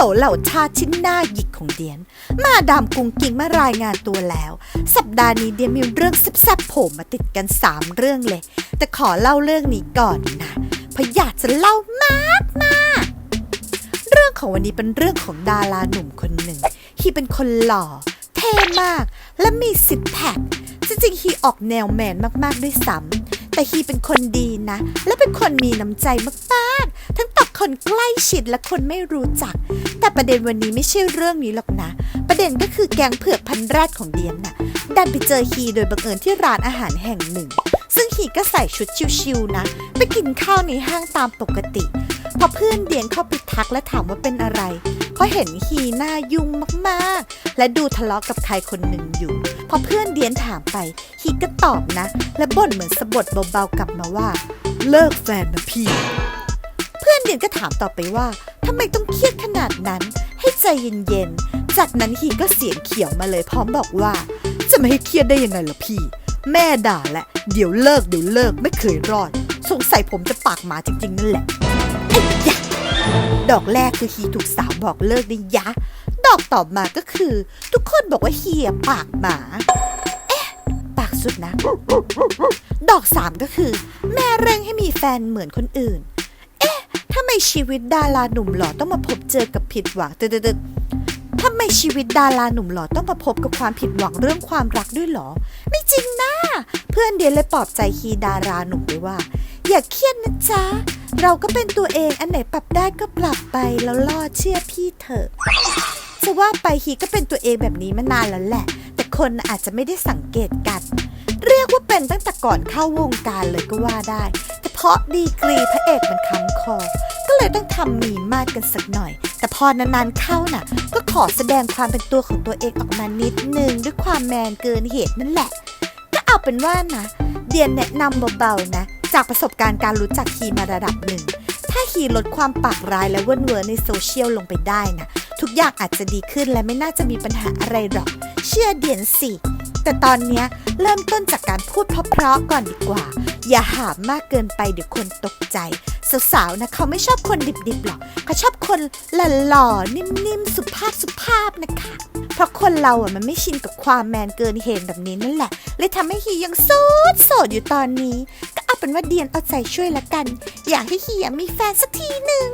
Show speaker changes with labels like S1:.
S1: โหลเหล่าชาชิ้นหน้าหยิกของเดียน มาดามกุงกิงมารายงานตัวแล้ว สัปดาห์นี้เดียนมีเรื่องแซ่บๆโผล่มาติดกัน 3 เรื่องเลย แต่ขอเล่าเรื่องนี้ก่อนนะเพราะอยากจะเล่ามากมากเรื่องของวันนี้เป็นเรื่องของดาราหนุ่มคนหนึ่งที่เป็นคนหล่อ เท่มาก และมีซิทแพคจริงๆฮีออกแนวแมนมากๆด้วยซ้ำแต่ฮีเป็นคนดีนะ และเป็นคนมีน้ำใจมากๆ ทั้งต คนใกล้ชิดและคนไม่รู้จัก แต่ประเด็นวันนี้ไม่ใช่เรื่องนี้หรอกนะ ประเด็นก็คือแกงเผือกพันแรดของเดียนน่ะดันไปเจอฮีโดยบังเอิญที่ร้านอาหารแห่งหนึ่ง ซึ่งฮีก็ใส่ชุดชิวๆนะ ไปกินข้าวในห้างตามปกติพอเพื่อนเดียนเข้าไปทักและถามว่าเป็นอะไรเขาเห็นฮีหน้ายุ่งมากๆ และดูทะเลาะกับใครคนหนึ่งอยู่ พอเพื่อนเดียนถามไป ฮีก็ตอบนะ และบ่นเหมือนสะบดเบาๆกลับมาว่า เลิกแฟนนะพี่ พื่อนเดียนก็ถามต่อไปว่าทำไมต้องเครียดขนาดนั้น ให้ใจเย็นๆ จากนั้นฮีก็เสียงเขียวมาเลยพร้อมบอกว่า จะไม่ให้เครียดได้ยังไงล่ะพี่ แม่ด่าแหละ เดี๋ยวเลิกเดี๋ยวเลิกไม่เคยรอด สงสัยผมจะปากหมาจริงๆนั่นแหละไอ้ยะดอกแรกคือฮีถูกสาวบอกเลิกได้ยะ ดอกต่อมาก็คือ ทุกคนบอกว่าเฮียปากหมาเอ๊ะปากสุดนะ ดอกสามก็คือ แม่เร่งให้มีแฟนเหมือนคนอื่น ไมชีวิตดาราหนุ่มหล่อต้องมาพบเจอกับผิดหวังตึดๆทำไมชีวิตดาราหนุ่มหล่อต้องมาพบกับความผิดหวังเรื่องความรักด้วยหรอ ไม่จริงนะ เพื่อนเดียนเลยปลอบใจฮีดาราหนุ่มไปว่า อย่าเครียดนะจ๊ะ เราก็เป็นตัวเองอันไหนปรับได้ก็ปรับไปแล้วรอดเชื่อพี่เถอะจะว่าไปฮีก็เป็นตัวเองแบบนี้มานานแล้วแหละ แต่คนอาจจะไม่ได้สังเกตกัน เรียกว่าเป็นตั้งแต่ก่อนเข้าวงการเลยก็ว่าได้ เพราะดีกรีพระเอกมันค้ำคอ ก็เลยต้องทำมีมาดกันสักหน่อย แต่พอนานๆเข้าน่ะ ก็ขอแสดงความเป็นตัวของตัวเองออกมานิดนึงด้วยความแมนเกินเหตุนั่นแหละ ก็เอาเป็นว่านะ เดียนแนะนำเบาๆนะ จากประสบการณ์การรู้จักฮีมาระดับหนึ่ง ถ้าฮีลดความปากร้ายและเว่นเวอร์ในโซเชียลลงไปได้นะทุกอย่างอาจจะดีขึ้นและไม่น่าจะมีปัญหาอะไรหรอก เชื่อเดียนสิแต่ตอนเนี้ยเริ่มต้นจากการพูดเพราะๆก่อนดีกว่า อย่าหามมากเกินไปเดี๋ยวคนตกใจ สาวๆนะเขาไม่ชอบคนดิบๆหรอกเขาชอบคนหล่อๆนิ่มๆ สุภาพสุภาพนะคะ เพราะคนเราอะมันไม่ชินกับความแมนเกินเหตุแบบนี้นั่นแหละเลยทำให้ฮียังโสดโสดอยู่ตอนนี้ ก็เอาเป็นว่าเดียนเอาใจช่วยละกัน อยากให้ฮีอยากมีแฟนสักทีหนึ่ง